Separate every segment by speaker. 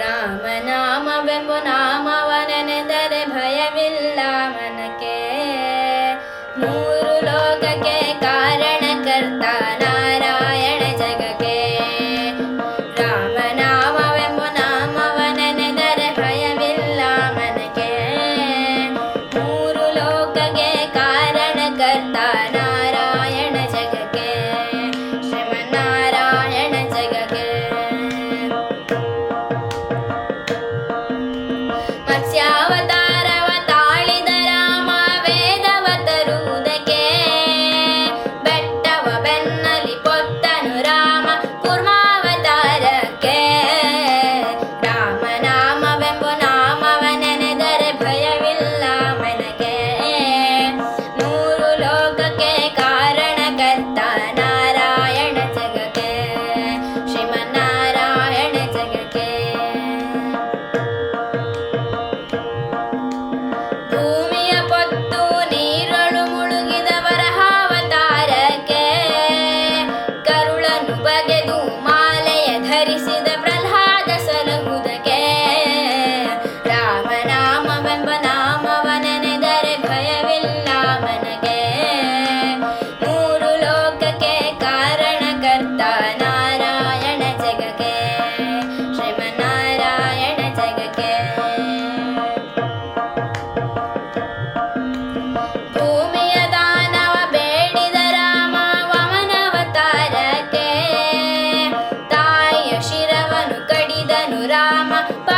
Speaker 1: రామనామ Vembu నామవన bye.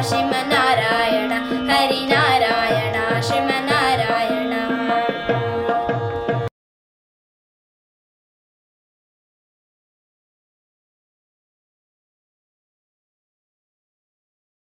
Speaker 1: Hiroshima.